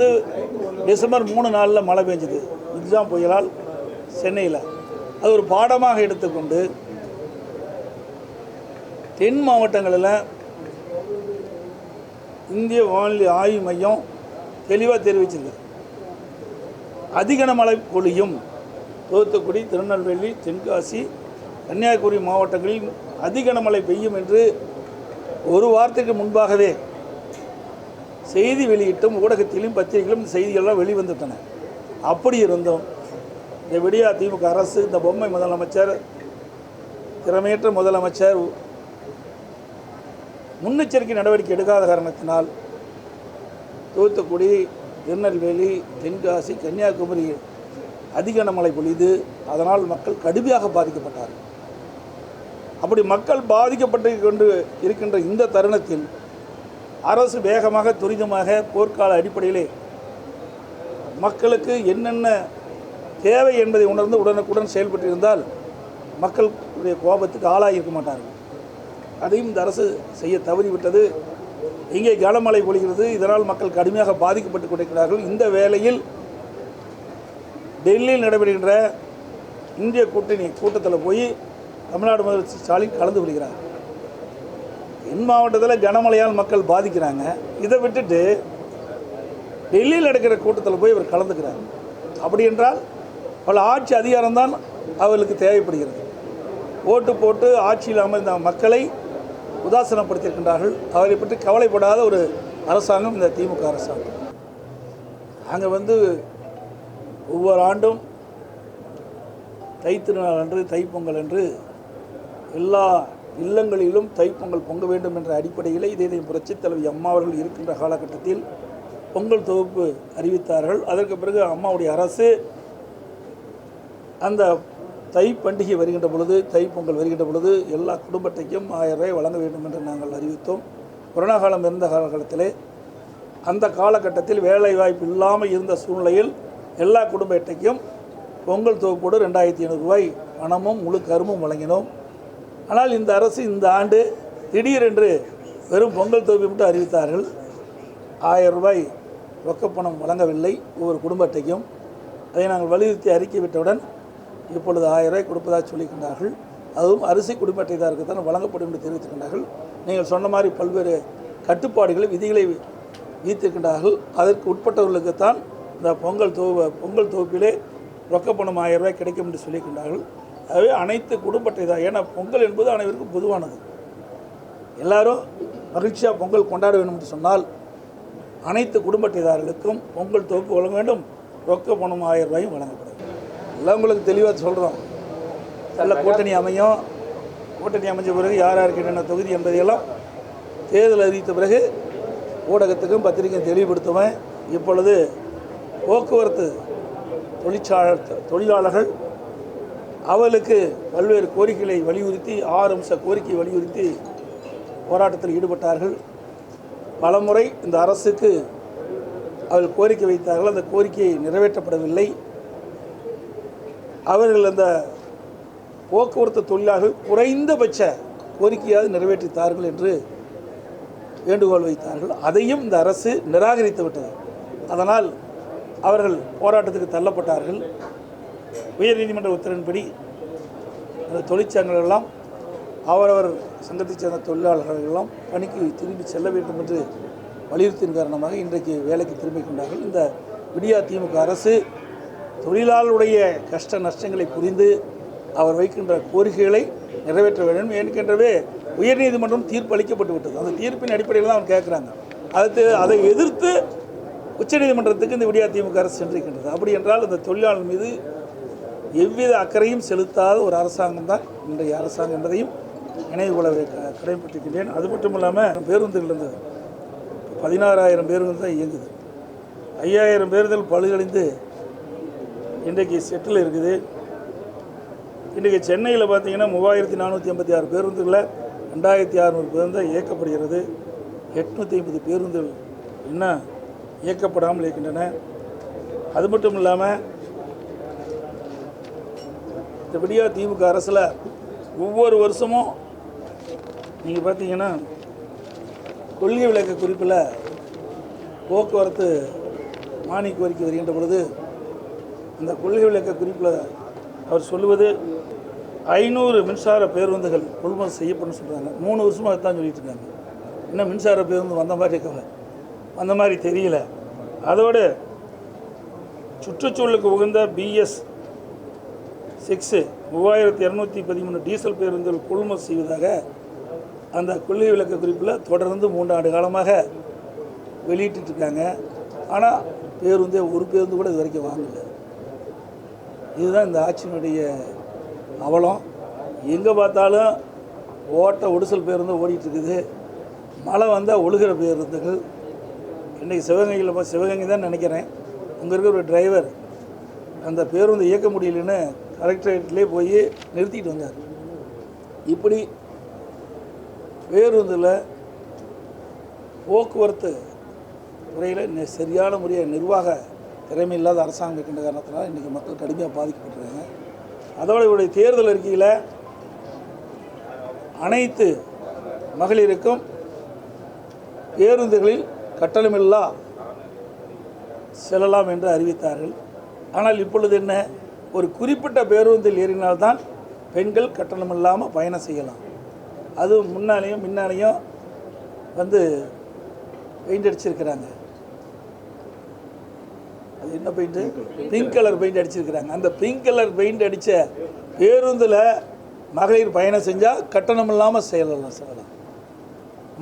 வந்து டிசம்பர் மூணு நாளில் மழை பெஞ்சுது. மிக்ஜாம் புயலால் சென்னையில். அது ஒரு பாடமாக எடுத்துக்கொண்டு தென் மாவட்டங்களில் இந்திய வானிலை ஆய்வு மையம் தெளிவாக தெரிவிச்சிருக்கு. அதிகன மழை பொழியும் தூத்துக்குடி திருநெல்வேலி தென்காசி கன்னியாகுமரி மாவட்டங்களில் அதிகன மழை பெய்யும் என்று ஒரு வாரத்துக்கு முன்பாகவே செய்தி வெளியிட்டும் ஊடகத்திலும் பத்திரிகையிலும் இந்த செய்திகள்லாம் வெளிவந்துட்டன. அப்படி இருந்தும் இந்த விடியா திமுக அரசு இந்த பொம்மை முதலமைச்சர் திறமையற்ற முதலமைச்சர் முன்னெச்சரிக்கை நடவடிக்கை எடுக்காத காரணத்தினால் தூத்துக்குடி திருநெல்வேலி தென்காசி கன்னியாகுமரி அதிக மழை பொழிது அதனால் மக்கள் கடுமையாக பாதிக்கப்பட்டார்கள். அப்படி மக்கள் பாதிக்கப்பட்டு கொண்டு இருக்கின்ற இந்த தருணத்தில் அரசு வேகமாக துரிதமாக போர்க்கால அடிப்படையிலே மக்களுக்கு என்னென்ன தேவை என்பதை உணர்ந்து உடனுக்குடன் செயல்பட்டிருந்தால் மக்களுடைய கோபத்துக்கு ஆளாக இருக்க மாட்டார்கள். அதையும் இந்த அரசு செய்ய தவறிவிட்டது. இங்கே கனமழை பொழிகிறது. இதனால் மக்கள் கடுமையாக பாதிக்கப்பட்டு கொண்டிருக்கிறார்கள். இந்த வேளையில் டெல்லியில் நடைபெறுகின்ற இந்திய கூட்டணி கூட்டத்தில் போய் தமிழ்நாடு முதலமைச்சர் ஸ்டாலின் கலந்து கொள்கிறார். தென் மாவட்டத்தில் கனமழையால் மக்கள் பாதிக்கிறாங்க. இதை விட்டுட்டு டெல்லியில் நடக்கிற கூட்டத்தில் போய் இவர் கலந்துக்கிறாங்க அப்படி என்றால் பல ஆட்சி அதிகாரம்தான் அவர்களுக்கு தேவைப்படுகிறது. ஓட்டு போட்டு ஆட்சியில் அமர்ந்த மக்களை உதாசனப்படுத்தியிருக்கின்றார்கள். அவரை பற்றி கவலைப்படாத ஒரு அரசாங்கம் இந்த திமுக அரசாங்கம். அங்கே வந்து ஒவ்வொரு ஆண்டும் தைத்திருநாள் அன்று தைப்பொங்கல் அன்று எல்லா இல்லங்களிலும் தைப்பொங்கல் பொங்க வேண்டும் என்ற அடிப்படையில் இதே புரட்சித் தலைவி அம்மா அவர்கள் இருக்கின்ற காலகட்டத்தில் பொங்கல் தொகுப்பு அறிவித்தார்கள். அதற்கு பிறகு அம்மாவுடைய அரசு அந்த தை பண்டிகை வருகின்ற பொழுது தை பொங்கல் வருகின்ற பொழுது எல்லா குடும்பத்தைக்கும் ஆயிரம் ரூபாய் வழங்க வேண்டும் என்று நாங்கள் அறிவித்தோம். கொரோனா காலம் இருந்த காலகட்டத்திலே அந்த காலகட்டத்தில் வேலை வாய்ப்பு இல்லாமல் இருந்த சூழ்நிலையில் எல்லா குடும்பட்டைக்கும் பொங்கல் தொகுப்போடு ரெண்டாயிரத்தி ஐநூறுரூவாய் பணமும் முழு கருமும் வழங்கினோம். ஆனால் இந்த அரசு இந்த ஆண்டு திடீரென்று வெறும் பொங்கல் தொகுப்பை மட்டும் அறிவித்தார்கள். ஆயிரம் ரூபாய் ரொக்கப்பணம் வழங்கவில்லை ஒவ்வொரு குடும்ப அட்டைக்கும் அதை நாங்கள் வலியுறுத்தி அறிக்கை விட்டவுடன் இப்பொழுது ஆயிரம் ரூபாய் கொடுப்பதாக சொல்லிக்கின்றார்கள் அதுவும் அரிசி குடும்பத்தைதாருக்கு தான் வழங்கப்படும் என்று தெரிவித்திருக்கின்றார்கள். நீங்கள் சொன்ன மாதிரி பல்வேறு கட்டுப்பாடுகளை விதிகளை விதித்திருக்கின்றார்கள். அதற்கு உட்பட்டவர்களுக்குத்தான் இந்த பொங்கல் தொகு பொங்கல் தொகுப்பிலே ரொக்கப்பணம் ஆயிரம் ரூபாய் கிடைக்கும் என்று சொல்லியிருக்கின்றார்கள். ஆகவே அனைத்து குடும்ப அட்டை தான் ஏன்னா பொங்கல் என்பது அனைவருக்கும் பொதுவானது. எல்லாரும் மகிழ்ச்சியாக பொங்கல் கொண்டாட வேண்டும் என்று சொன்னால் அனைத்து குடும்ப அட்டைதாரர்களுக்கும் பொங்கல் தொகுப்பு வழங்க வேண்டும். ரொக்க பணம் ஆயிரம் ரூபாயும் வழங்கப்படும். எல்லாம் உங்களுக்கு தெளிவாக சொல்கிறோம் நல்ல கூட்டணி அமையும். கூட்டணி அமைஞ்ச பிறகு யார் யாருக்கு என்னென்ன தொகுதி என்பதையெல்லாம் தேர்தல் அறிவித்த பிறகு ஊடகத்துக்கும் பத்திரிகையும் தெளிவுபடுத்துவேன். இப்பொழுது போக்குவரத்து தொழிற்சாளர் தொழிலாளர்கள் அவளுக்கு பல்வேறு கோரிக்கைகளை வலியுறுத்தி ஆறு அம்ச கோரிக்கை வலியுறுத்தி போராட்டத்தில் ஈடுபட்டார்கள். பலமுறை இந்த அரசுக்கு அவர்கள் கோரிக்கை வைத்தார்கள். அந்த கோரிக்கை நிறைவேற்றப்படவில்லை. அவர்கள் அந்த போக்குவரத்து தொழிலாளர்கள் குறைந்தபட்ச கோரிக்கையாவது நிறைவேற்றித்தார்கள் என்று வேண்டுகோள் வைத்தார்கள். அதையும் இந்த அரசு நிராகரித்து விட்டது. அதனால் அவர்கள் போராட்டத்துக்கு தள்ளப்பட்டார்கள். உயர்நீதிமன்ற உத்தரவின்படி அந்த தொழிற்சங்கங்கள் எல்லாம் அவரவர் சங்கத்தைச் சேர்ந்த தொழிலாளர்களெல்லாம் பணிக்கு திரும்பி செல்ல வேண்டும் என்று வலியுறுத்தின் காரணமாக இன்றைக்கு வேலைக்கு திரும்பிக் கொண்டார்கள். இந்த விடியா திமுக அரசு தொழிலாளருடைய கஷ்ட நஷ்டங்களை புரிந்து அவர் வைக்கின்ற கோரிக்கைகளை நிறைவேற்ற வேண்டும். ஏற்கனவே உயர்நீதிமன்றம் தீர்ப்பு அளிக்கப்பட்டு விட்டது. அந்த தீர்ப்பின் அடிப்படையில் தான் அவர் கேட்குறாங்க. அது அதை எதிர்த்து உச்சநீதிமன்றத்துக்கு இந்த விடியா திமுக அரசு சென்றிருக்கின்றது. அப்படி என்றால் இந்த தொழிலாளர் மீது எவ்வித அக்கறையும் செலுத்தாத ஒரு அரசாங்கம் தான் இன்றைய அரசாங்கம் என்பதையும் நினைவு கொள்ள க- அது மட்டும் இல்லாமல் பேருந்துகள் இருந்தது. பதினாறாயிரம் பேருந்து தான் இயங்குது. ஐயாயிரம் பேருந்தில் பழுதடைந்து இன்றைக்கு செட்டில் இருக்குது. இன்றைக்கு சென்னையில் பார்த்தீங்கன்னா மூவாயிரத்தி நானூற்றி ஐம்பத்தி ஆறு பேருந்துகளில் ரெண்டாயிரத்தி அறநூறு பேருந்து இயக்கப்படுகிறது. எட்நூற்றி ஐம்பது பேருந்துகள் இன்னும் இயக்கப்படாமல் இருக்கின்றன. அது மட்டும் இல்லாமல் இந்த விடியா திமுக அரசில் ஒவ்வொரு வருஷமும் நீங்கள் பார்த்தீங்கன்னா கொள்கை விளக்க குறிப்பில் போக்குவரத்து மானிய கோரிக்கை வருகின்ற பொழுது அந்த கொள்கை விளக்க குறிப்பில் அவர் சொல்லுவது ஐநூறு மின்சார பேருந்துகள் கொள்முதல் செய்யப்படும் சொல்கிறாங்க மூணு வருஷமாக தான் சொல்லிட்டு இருக்காங்க. இன்னும் மின்சார பேருந்து வந்த மாதிரி இருக்கவங்க? வந்த மாதிரி தெரியல. அதோடு சுற்றுச்சூழலுக்கு உகந்த பிஎஸ் சிக்ஸு மூவாயிரத்தி இரநூத்தி பதிமூணு டீசல் பேருந்துகள் கொள்முதல் செய்வதாக அந்த கொள்கை விளக்க குறிப்பில் தொடர்ந்து மூன்று ஆண்டு காலமாக வெளியிட்டு இருக்காங்க ஆனால் பேருந்தே ஒரு பேருந்து கூட இது வரைக்கும் வாங்கலை. இதுதான் இந்த ஆட்சியினுடைய அவலம். எங்கே பார்த்தாலும் ஓட்ட ஒடிசல் பேருந்து ஓடிட்டுருக்குது. மழை வந்தால் ஒழுகிற பேருந்துகள். இன்றைக்கி சிவகங்கையில் சிவகங்கை தான் நினைக்கிறேன். அங்கே இருக்கிற ஒரு டிரைவர் அந்த பேருந்து இயக்க முடியலன்னு கலெக்டரேட்லேயே போய் நிறுத்திட்டு வந்தார். இப்படி பேருந்தில் போக்குவரத்து துறையில் சரியான முறையாக நிர்வாக திறமை இல்லாத அரசாங்கம் இருக்கின்ற காரணத்தினால் இன்றைக்கி மக்கள் கடுமையாக பாதிக்கப்பட்டிருக்காங்க. அதோட இவருடைய தேர்தல் அறிக்கையில் அனைத்து மகளிருக்கும் பேருந்துகளில் கட்டணமில்லா செல்லலாம் என்று அறிவித்தார்கள். ஆனால் இப்பொழுது என்ன? ஒரு குறிப்பிட்ட பேருந்தில் ஏறினால்தான் பெண்கள் கட்டணமில்லாமல் பயணம் செய்யலாம். அதுவும் முன்னாலேயும் முன்னாலேயும் வந்து பெயிண்ட் அடிச்சிருக்கிறாங்க. அது என்ன பெயிண்ட்டு பிங்க் கலர் பெயிண்ட் அடிச்சிருக்கிறாங்க. அந்த பிங்க் கலர் பெயிண்ட் அடித்த பேருந்தில் மகளிர் பயணம் செஞ்சால் கட்டணம் இல்லாமல் செய்யலாம் செய்யலாம்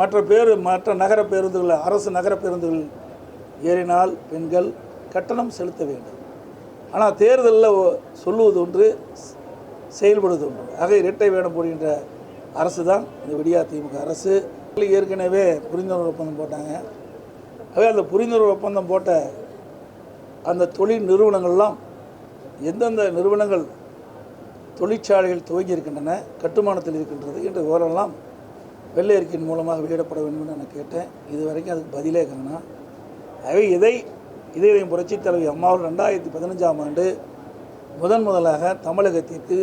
மற்ற பேரு மற்ற நகர பேருந்துகளில் அரசு நகர பேருந்துகள் ஏறினால் பெண்கள் கட்டணம் செலுத்த வேண்டும். ஆனால் தேர்தலில் சொல்லுவது ஒன்று செயல்படுவது ஒன்று. ஆக இரட்டை வேடம் போடுகின்ற அரசு தான் இந்த விடியா திமுக அரசு. ஏற்கனவே புரிந்துணர்வு ஒப்பந்தம் போட்டாங்க. ஆகவே அந்த புரிந்துணர்வு ஒப்பந்தம் போட்ட அந்த தொழில் நிறுவனங்கள்லாம் எந்தெந்த நிறுவனங்கள் தொழிற்சாலைகள் துவங்கி இருக்கின்றன கட்டுமானத்தில் இருக்கின்றது என்ற விவரம்லாம் வெள்ளை அறிக்கையின் மூலமாக வெளியிடப்பட வேண்டும் என்று நான் கேட்டேன். இது வரைக்கும் அதுக்கு பதிலே காணோம் ஆகவே இதை இதயம் புரட்சித் தலைவி அம்மாவில் ரெண்டாயிரத்தி பதினஞ்சாம் ஆண்டு முதன் முதலாக தமிழகத்திற்கு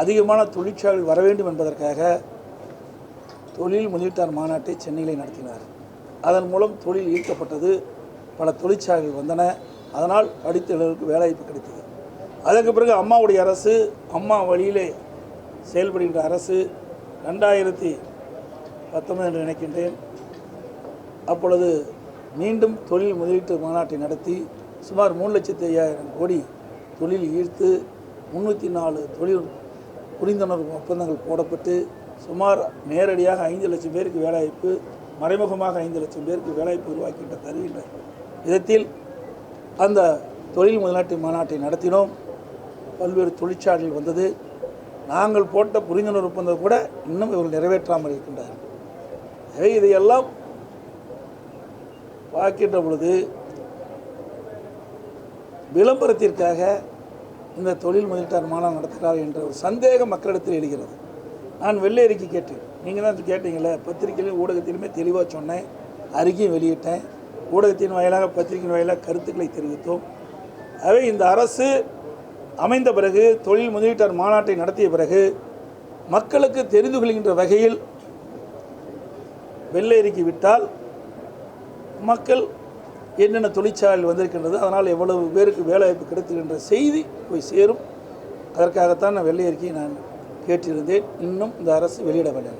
அதிகமான தொழிற்சாலைகள் வர வேண்டும் என்பதற்காக தொழில் முதலீட்டார் மாநாட்டை சென்னையில் நடத்தினார். அதன் மூலம் தொழில் ஈர்க்கப்பட்டது பல தொழிற்சாலைகள் வந்தன. அதனால் படித்தவர்களுக்கு வேலைவாய்ப்பு கிடைத்தது. அதற்கு பிறகு அம்மாவுடைய அரசு அம்மா வழியிலே செயல்படுகின்ற அரசு ரெண்டாயிரத்தி பத்தொன்பது என்று நினைக்கின்றேன். அப்பொழுது மீண்டும் தொழில் முதலீட்டு மாநாட்டை நடத்தி சுமார் மூணு லட்சத்தி ஐயாயிரம் கோடி தொழில் ஈர்த்து முந்நூற்றி நாலு தொழில் புரிந்துணர்வு ஒப்பந்தங்கள் போடப்பட்டு சுமார் நேரடியாக ஐந்து லட்சம் பேருக்கு வேலைவாய்ப்பு மறைமுகமாக ஐந்து லட்சம் பேருக்கு வேலைவாய்ப்பு உருவாக்கின்ற தருகின்ற விதத்தில் அந்த தொழில் முதலாட்டு மாநாட்டை நடத்தினோம். பல்வேறு தொழிற்சாலைகள் வந்தது. நாங்கள் போட்ட புரிந்துணர்வு ஒப்பந்தம் கூட இன்னும் இவர்கள் நிறைவேற்றாமல் இருக்கின்றார்கள் எனவே இதையெல்லாம் பார்க்கின்ற பொழுது விளம்பரத்திற்காக இந்த தொழில் முதலீட்டார் மாநாடு நடத்துகிறார் என்ற ஒரு சந்தேகம் மக்களிடத்தில் எழுகிறது. நான் வெள்ளை அறிக்கை கேட்டேன். நீங்கள் தான் கேட்டீங்களே பத்திரிகையிலும் ஊடகத்திலுமே தெளிவாக சொன்னேன். அறிக்கையும் வெளியிட்டேன். ஊடகத்தின் வாயிலாக பத்திரிகையின் வாயிலாக கருத்துக்களை தெரிவித்தோம். ஆகவே இந்த அரசு அமைந்த பிறகு தொழில் முதலீட்டார் மாநாட்டை நடத்திய பிறகு மக்களுக்கு தெரிந்து கொள்கின்ற வகையில் வெள்ளை அறிக்கை விட்டால் மக்கள் என்னென்ன தொழிற்சாலையில் வந்திருக்கின்றது அதனால் எவ்வளவு பேருக்கு வேலைவாய்ப்பு கிடைத்துகின்ற செய்தி போய் சேரும். அதற்காகத்தான் நான் வெள்ளை அறிக்கையை நான் கேட்டிருந்தேன். இன்னும் இந்த அரசு வெளியிடவில்லை